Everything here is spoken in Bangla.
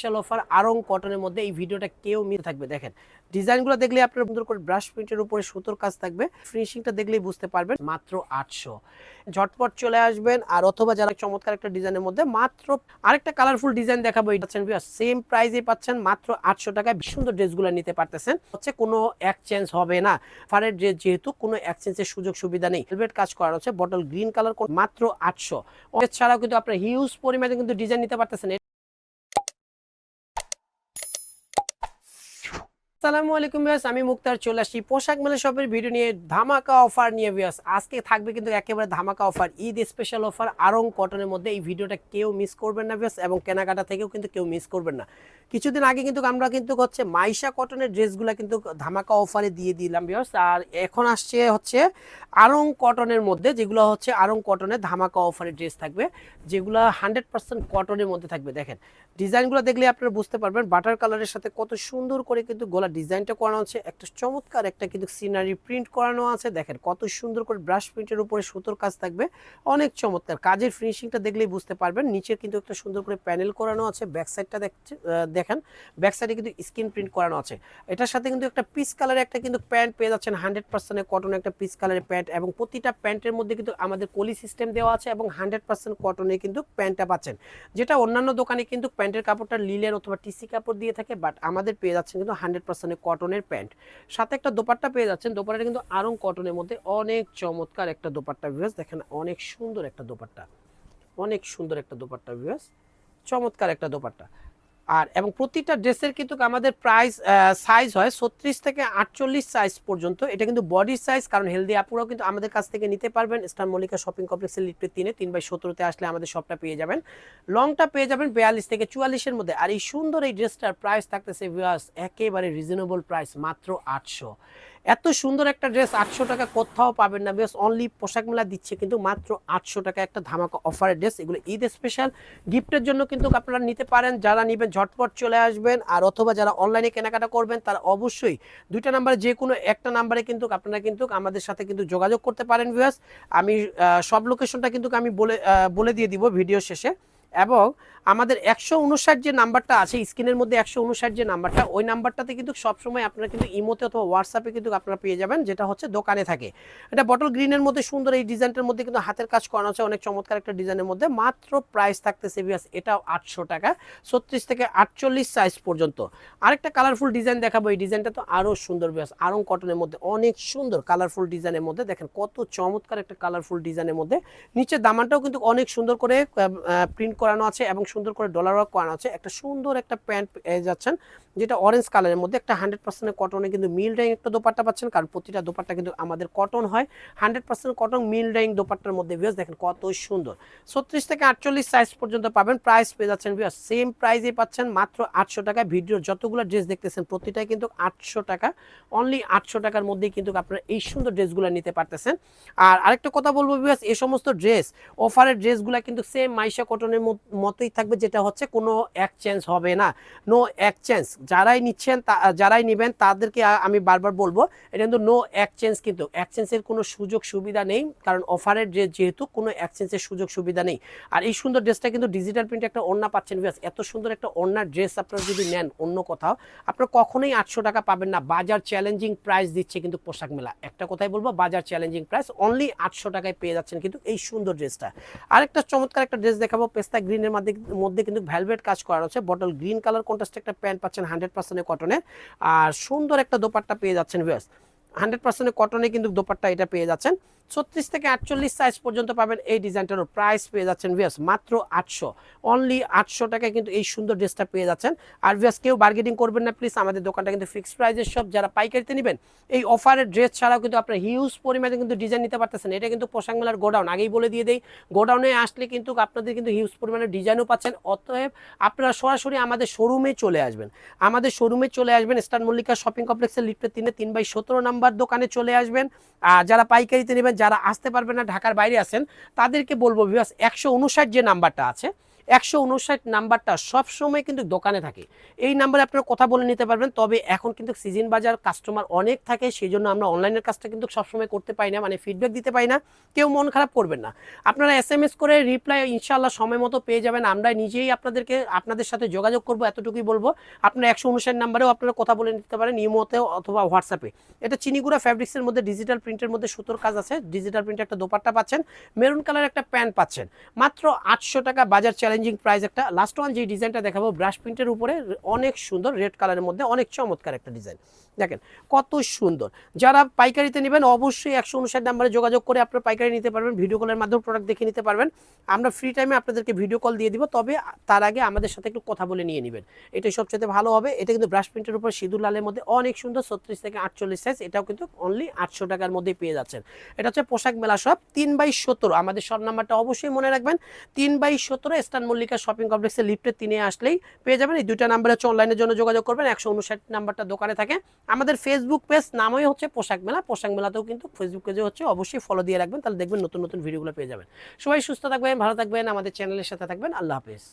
স্পেশাল অফার আরং কটনের মধ্যে এই ভিডিওটা কেউ মিলে থাকবে, দেখেন। ডিজাইনগুলো দেখলে আপনার সুন্দর করে ব্রাশ প্রিন্টের উপরে সুতোর কাজ থাকবে ফিনিশিংটা দেখলেই বুঝতে পারবেন মাত্র আটশো। ঝটপট চলে আসবেন আর অথবা যারা চমৎকার একটা ডিজাইনের মধ্যে মাত্র আরেকটা কালারফুল ডিজাইন দেখাবো, এটা সেম প্রাইসে পাচ্ছেন মাত্র আটশো টাকায়। সুন্দর ড্রেসগুলো নিতে পারতেছেন, হচ্ছে কোনো এক্সচেঞ্জ হবে না। ফারের ড্রেস যেহেতু কোনো এক্সচেঞ্জের সুযোগ সুবিধা নেই। হেলমেট কাজ করা হচ্ছে বটল গ্রিন কালার মাত্র আটশো। এছাড়াও কিন্তু আপনার হিউজ পরিমাণে কিন্তু ডিজাইন নিতে পারতেছেন আসসালামু আলাইকুম ভিউয়ার্স আমি মুক্তার, চলে আসছি পোশাক মেলা শপের ভিডিও নিয়ে ধামাকা অফার নিয়ে ভিউয়ার্স আজকে থাকবে কিন্তু একেবারে ধামাকা offer Eid special offer Aarong কটনের মধ্যে এই ভিডিওটা কেউ মিস করবেন না ভিউয়ার্স এবং কেনাকাটা থেকেও কিন্তু কেউ মিস করবেন না। কিছুদিন আগে কিন্তু আমরা কিন্তু হচ্ছে মাইশা কটনের ড্রেসগুলো কিন্তু ধামাকা অফারে দিয়ে দিলাম ভিউয়ার্স আর এখন আসছে হচ্ছে আরং কটনের মধ্যে যেগুলো হচ্ছে আরং কটনের ধামাকা অফারের ড্রেস থাকবে, যেগুলো হান্ড্রেড পার্সেন্ট কটনের মধ্যে থাকবে। দেখেন ডিজাইনগুলো দেখলে আপনারা বুঝতে পারবেন বাটার কালারের সাথে কত সুন্দর করে কিন্তু গলা ডিজাইনটা করানো আছে, একটা চমৎকার একটা কিন্তু সিনারি প্রিন্ট করানো আছে। দেখেন কত সুন্দর করে ব্রাশ প্রিন্টের উপরে সুতোর কাজ থাকবে, অনেক চমৎকার। কাজের ফিনিশিংটা দেখলেই বুঝতে পারবেন। নিচে কিন্তু একটা সুন্দর করে প্যানেল করানো আছে ব্যাক সাইডটা দেখেন ব্যাক সাইডে কিন্তু স্ক্রিন প্রিন্ট করানো আছে। এটার সাথে কিন্তু একটা পিস কালারের একটা কিন্তু প্যান্ট পেয়ে যাচ্ছেন হান্ড্রেড পার্সেন্টের কটন একটা পিস কালারের প্যান্ট এবং প্রতিটা প্যান্টের মধ্যে কিন্তু আমাদের কলি সিস্টেম দেওয়া আছে এবং হান্ড্রেড পার্সেন্ট কটনে কিন্তু প্যান্টটা পাচ্ছেন। যেটা অন্যান্য দোকানে কিন্তু প্যান্টের কাপড়টা লিলেন অথবা টিসি কাপড় দিয়ে থাকে বাট আমাদের পেয়ে যাচ্ছেন কিন্তু হান্ড্রেড পার্সেন্টের কটনের প্যান্ট। সাথে একটা দোপাট্টা পেয়ে যাচ্ছেন। দোপাটা কিন্তু আরং কটনের মধ্যে অনেক চমৎকার একটা দোপাট্টা ভিউয়ার্স দেখেন, অনেক সুন্দর একটা দোপাট্টা। অনেক সুন্দর একটা দোপাট্টা ভিউয়ার্স চমৎকার একটা দোপাট্টা। আর, এবং প্রতিটা ড্রেসের কিন্তু আমাদের প্রাইস সাইজ হয় ছত্রিশ থেকে আটচল্লিশ সাইজ পর্যন্ত। এটা কিন্তু বডি সাইজ কারণ হেলদি আপুরাও কিন্তু আমাদের কাছ থেকে নিতে পারবেন। স্টার মল্লিকা শপিং কমপ্লেক্সের লিফটে তিনে, তিন বাই সতেরোতে আসলে আমাদের শপটা পেয়ে যাবেন। লংটা পেয়ে যাবেন বিয়াল্লিশ থেকে চুয়াল্লিশের মধ্যে। আর এই সুন্দর এই ড্রেসটার প্রাইস থাকতেছে একেবারে রিজনেবল প্রাইস মাত্র আটশো। এত সুন্দর একটা ড্রেস আটশো টাকা কোথাও পাবেন না। বেশ অনলি পোশাক মেলা দিচ্ছে কিন্তু মাত্র আটশো টাকা একটা ধামাকা অফারের ড্রেস এগুলো ঈদ স্পেশাল গিফটের জন্য কিন্তু আপনারা নিতে পারেন। যারা নেবেন, ঝটপট চলে আসবেন। আর অথবা যারা অনলাইনে কেনাকাটা করবেন, তারা অবশ্যই দুইটা নাম্বারে যে কোনো একটা নাম্বারে কিন্তু আপনারা কিন্তু আমাদের সাথে কিন্তু যোগাযোগ করতে পারেন ভিউয়ার্স আমি সব লোকেশনটা কিন্তু আমি বলে বলে দিয়ে দিব ভিডিও শেষে। এবং আমাদের একশো উনষাট যে নাম্বারটা আছে, স্ক্রিনের মধ্যে একশো উনষাট যে নাম্বারটা, ওই নাম্বারটাতে কিন্তু সবসময় আপনারা কিন্তু ইমোতে অথবা হোয়াটসঅ্যাপে কিন্তু আপনারা পেয়ে যাবেন, যেটা হচ্ছে দোকানে থাকে। এটা বটল গ্রিনের মধ্যে সুন্দর এই ডিজাইনটার মধ্যে কিন্তু হাতের কাজ করানো আছে, অনেক চমৎকার একটা ডিজাইনের মধ্যে। মাত্র প্রাইস থাকতেছে বিয়াস এটাও আটশো টাকা, ছত্রিশ থেকে আটচল্লিশ সাইজ পর্যন্ত। আরেকটা কালারফুল ডিজাইন দেখাবো, এই ডিজাইনটা তো আরও সুন্দর বিয়াস আরং কটনের মধ্যে, অনেক সুন্দর কালারফুল ডিজাইনের মধ্যে। দেখেন কত চমৎকার একটা কালারফুল ডিজাইনের মধ্যে। নিচের দামানটাও কিন্তু অনেক সুন্দর করে প্রিন্ট করানো আছে এবং সুন্দর করে ডলার ওয়ার্ক করানো আছে। একটা সুন্দর একটা প্যান্ট পেয়ে যাচ্ছেন, যেটা অরেঞ্জ কালারের মধ্যে। একটা হান্ড্রেড পার্সেন্ট কটনে কিন্তু মিল ডাইং একটা দোপাট্টা পাচ্ছেন, কারণ প্রতিটা দোপাট্টা কিন্তু আমাদের কটন হয়। Hundred percent cotton mill dyeing দোপাট্টার মধ্যে ভিউস দেখেন কত সুন্দর। ছত্রিশ থেকে আটচল্লিশ সাইজ পর্যন্ত পাবেন প্রাইস পেয়ে যাচ্ছেন ভিউস সেম প্রাইসে পাচ্ছেন মাত্র আটশো টাকা ভিডিওর যতগুলো ড্রেস দেখতেছেন, প্রতিটাই কিন্তু আটশো টাকা। অনলি আটশো টাকার মধ্যেই কিন্তু আপনারা এই সুন্দর ড্রেসগুলো নিতে পারতেছেন। আর আরেকটা কথা বলব ভিউস এই সমস্ত ড্রেস অফারের ড্রেসগুলো কিন্তু সেম মাইশা কটনের মতোই থাকবে যেটা হচ্ছে কোনো এক্সচেঞ্জ হবে না। নো এক্সচেঞ্জ যারাই নিচ্ছেন যারাই নেবেন তাদেরকে আমি বারবার বলব, এটা কিন্তু নো এক্সচেঞ্জ কিন্তু এক্সচেঞ্জের কোনো সুযোগ সুবিধা নেই, কারণ অফারের ড্রেস যেহেতু কোনো এক্সচেঞ্জের সুযোগ সুবিধা নেই। আর এই সুন্দর ড্রেসটা কিন্তু ডিজিটাল প্রিন্ট একটা ওড়না পাচ্ছেন ভিউয়ার্স এত সুন্দর একটা ওড়নার ড্রেস আপনারা যদি নেন অন্য কোথাও, আপনারা কখনোই আটশো টাকা পাবেন না। বাজার চ্যালেঞ্জিং প্রাইস দিচ্ছে কিন্তু পোশাক মেলা। একটা কথাই বলব, বাজার চ্যালেঞ্জিং প্রাইস অনলি আটশো টাকায় পেয়ে যাচ্ছেন কিন্তু এই সুন্দর ড্রেসটা আরেকটা চমৎকার একটা ড্রেস দেখাবো পেস্তা গ্রিনের মধ্যে মধ্যে কিন্তু ভ্যালভেট কাজ করা রয়েছে বটল গ্রিন কালার কন্ট্রাস্ট একটা প্যান্ট পাচ্ছেন হান্ড্রেড পার্সেন্টের কটনের আর সুন্দর একটা দোপাট্টা পেয়ে যাচ্ছেন, ভিউয়ার্স। হান্ড্রেড পার্সেন্টের কটনে কিন্তু দোপাট্টা এটা পেয়ে যাচ্ছেন। ছত্রিশ থেকে আটচল্লিশ সাইজ পর্যন্ত পাবেন এই ডিজাইনটারও প্রাইস পেয়ে যাচ্ছেন ভিয়াস মাত্র আটশো। অনলি আটশো টাকায় কিন্তু এই সুন্দর ড্রেসটা পেয়ে যাচ্ছেন। আর ভিয়াস কেউ বার্গেটিং করবেন না প্লিজ আমাদের দোকানটা কিন্তু ফিক্সড প্রাইজের সব যারা পাইকারিতে নেবেন, এই অফারের ড্রেস ছাড়াও কিন্তু আপনার হিউজ পরিমাণে কিন্তু ডিজাইন নিতে পারতেছেন। এটা কিন্তু পোশাক মেলার গোডাউন, আগেই বলে দিয়ে দেই, গোডাউনে আসলে কিন্তু আপনাদের কিন্তু হিউজ পরিমাণে ডিজাইনও পাচ্ছেন। অতএব আপনারা সরাসরি আমাদের শোরুমে চলে আসবেন। আমাদের শোরুমে চলে আসবেন স্টার মল্লিকা শপিং কমপ্লেক্সের লিফটে তিনে তিন বাই সতেরো নাম্বার দোকানে চলে আসবেন। আর যারা পাইকারিতে নেবেন যারা আসতে পারবে না, ঢাকার বাইরে আছেন, তাদেরকে বলব বিভাস একশো উনষাট যে নাম্বারটা আছে একশো উনষাট নাম্বারটা সবসময় কিন্তু দোকানে থাকে। এই নাম্বারে আপনারা কথা বলে নিতে পারবেন, তবে এখন কিন্তু সিজন বাজার কাস্টমার অনেক থাকে সেই জন্য আমরা অনলাইনের কাজটা কিন্তু সবসময় করতে পারি না মানে ফিডব্যাক দিতে পারি না, কেউ মন খারাপ করবেন না। আপনারা এস এম এস করে রিপ্লাই ইনশাল্লাহ সময় মতো পেয়ে যাবেন আমরা নিজেই আপনাদেরকে, আপনাদের সাথে যোগাযোগ করব, এতটুকুই বলব। আপনারা একশো উনষাট নাম্বারেও আপনারা কথা বলে নিতে পারেন ইমোতেও অথবা হোয়াটসঅ্যাপে এটা চিনিগুড়া ফ্যাব্রিক্সের মধ্যে ডিজিটাল প্রিন্টের মধ্যে সুতোর কাজ আছে ডিজিটাল প্রিন্টের একটা দোপাট্টা পাচ্ছেন মেরুন কালার একটা প্যান্ট পাচ্ছেন। মাত্র আটশো টাকা বাজার চ্যালেঞ্জিং প্রাইস একটা লাস্ট ওয়ান যে ডিজাইনটা দেখাবো ব্রাশ প্রিন্টের উপরে অনেক সুন্দর রেড কালারের মধ্যে অনেক চমৎকার একটা ডিজাইন দেখেন, কত সুন্দর। যারা পাইকারিতে নেবেন অবশ্যই একশো উনষাট নাম্বারে যোগাযোগ করে আপনারা পাইকারি নিতে পারবেন ভিডিও কলের মাধ্যমে প্রোডাক্ট দেখে নিতে পারবেন। আমরা ফ্রি টাইমে আপনাদেরকে ভিডিও কল দিয়ে দিব, তবে তার আগে আমাদের সাথে একটু কথা বলে নিয়ে নেবেন। এটাই সবচেয়ে ভালো হবে। এটা কিন্তু ব্রাশ প্রিন্টের উপর সিঁদুর লালের মধ্যে অনেক সুন্দর, ছত্রিশ থেকে আটচল্লিশ সাইজ এটাও কিন্তু অনলি আটশো টাকার মধ্যেই পেয়ে যাচ্ছেন। এটা হচ্ছে পোশাক মেলা সব তিন বাই সতেরো। আমাদের সব নাম্বারটা অবশ্যই মনে রাখবেন, তিন বাই সতেরো স্টান মল্লিকা শপিং কমপ্লেক্সে লিফটে তিনে আসলেই পেয়ে যাবেন। এই দুইটা নাম্বার হচ্ছে অনলাইনের জন্য যোগাযোগ করবেন। একশো উনষাট নাম্বারটা দোকানে থাকে। আমাদের ফেসবুক পেজ নামই হচ্ছে পোশাক মেলা। পোশাক মেলাতেও কিন্তু ফেসবুক পেজে হচ্ছে অবশ্যই ফলো দিয়ে রাখবেন। তাহলে দেখবেন নতুন নতুন ভিডিওগুলো পেয়ে যাবেন। সবাই সুস্থ থাকবেন, ভালো থাকবেন, আমাদের চ্যানেলের সাথে থাকবেন। আল্লাহ হাফেজ।